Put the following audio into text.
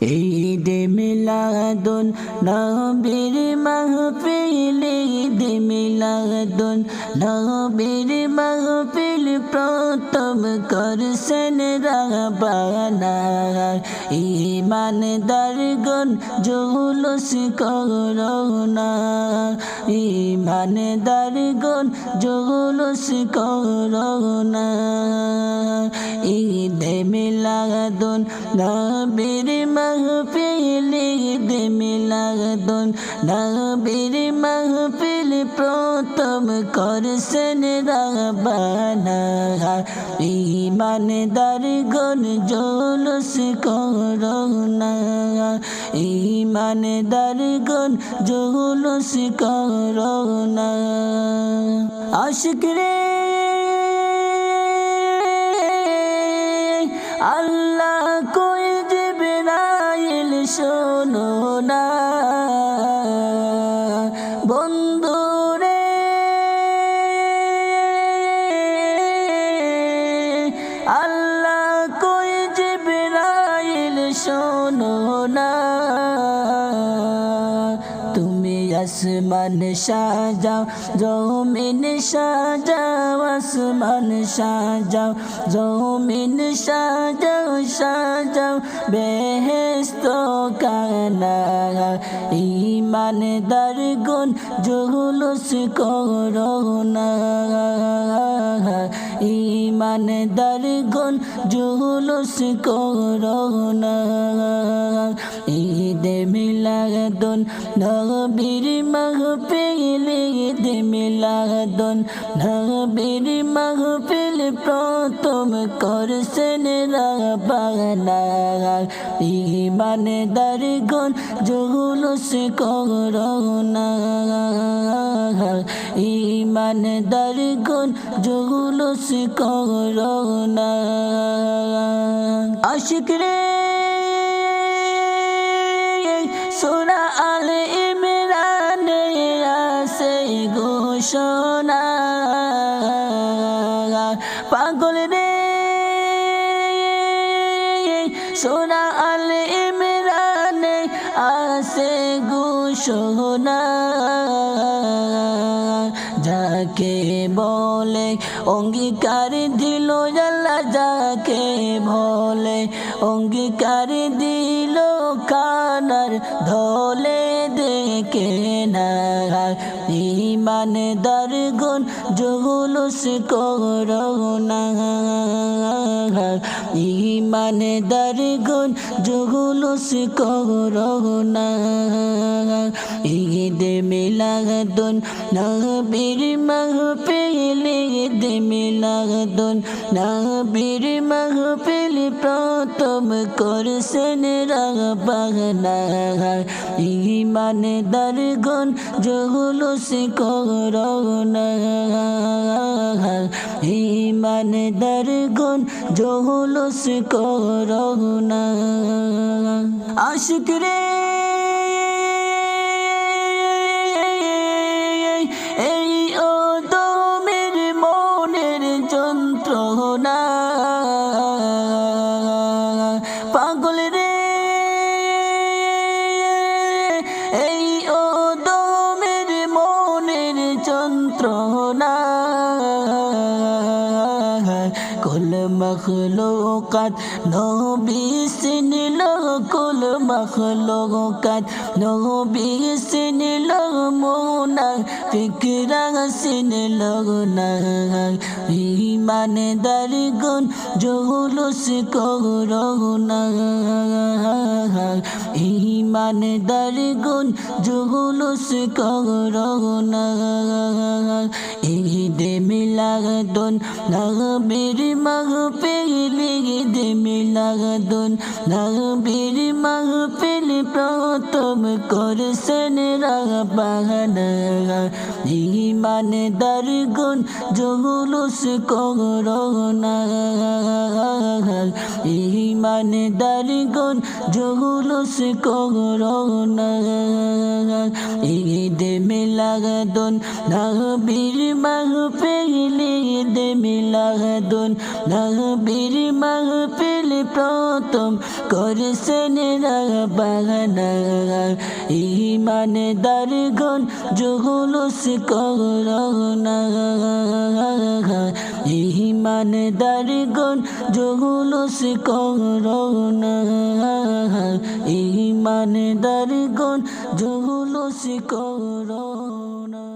ঈদ মিলাদুন নবীর মাহফিল ঈদ মিলাদুন নবীর মাহফিল প্রথম করছেন রাবানা। ইমানদার গন জুলুস করোনা। ইমানদার গন জুলুস করোনা। ঈদ মিলাদুন নবীর মাহফিল ঈদ মিলাদুন নবীর মাহফিল প্রথম করছেন রাবানা। ইমানদার গন জলস করোনা। ইমানদার গন জলস করোনা। আশিক রে আল্লাহ শোনো না। বন্ধু রে আল্লাহ কই জিবরাইল শোনো না? আসমান সাজাও জমিন যাও আসমান সাজাও জমিন সাজাও যাও বেহেস্ত কানা। ইমান দার গুণ জুলুস করোনা ইমান দার গুণ জুলুস করোনা ঈদ মিলাদুন নবীর মাহফিল ঈদ মিলাদুন নবীর মাহফিল প্রথম করছেন রাবানা ইমান দরগুন জুলুস করোনা ইমান দরগুন জুলুস করোনা আশিক রে সুরা ঘোষণা পাগল রে। সুরা আল ইমরানে আছে ঘোষণা। যাকে বলে অঙ্গীকার দিল জাল্লা যাকে বলে অঙ্গীকার দিল কানার ধলে। ইমান দরগুন জুলুস করোনা ইমান দরগুন জুলুস করোনা ঈদ মিলাদুন, নবীর মাহফিল ঈদ মিলাদুন, নবীর মাহফিল প্রথম করছেন রাবানা ইমান দরগুন জুলুস করোনা। মানে দরগুন সে করোনা। আশিক রে পাগল রে। এই ও দমের মনের যন্ত্রণা মখলুকাত, নবী সিনিল কুল মখলুকাত, নবী সিনিল মোনা, ফিকরা সিনিল না ইমান দরগুন জুলুস করোনা ইমান দরগুন জুলুস করোনা ঈদ মিলাদুন, নবীর মাহফিল ঈদ মিলাদুন মাগ পেলে প্রথম করছেন রাগ পাহাড়ি মানে রাবানা ইমান কর জুলুস করোনা ইমান দরগুন, জুলুস করোনা। ঈদ মিলাদুন, নবীর মাহফিল, ঈদ মিলাদুন, নবীর মাহফিল প্রথম করেছেন বাগানা ইমানদার গুণ জুলুস করোনা। ইমানদার গুণ জুলুস করোনা ইমানদার গুণ জগুলোস করোনা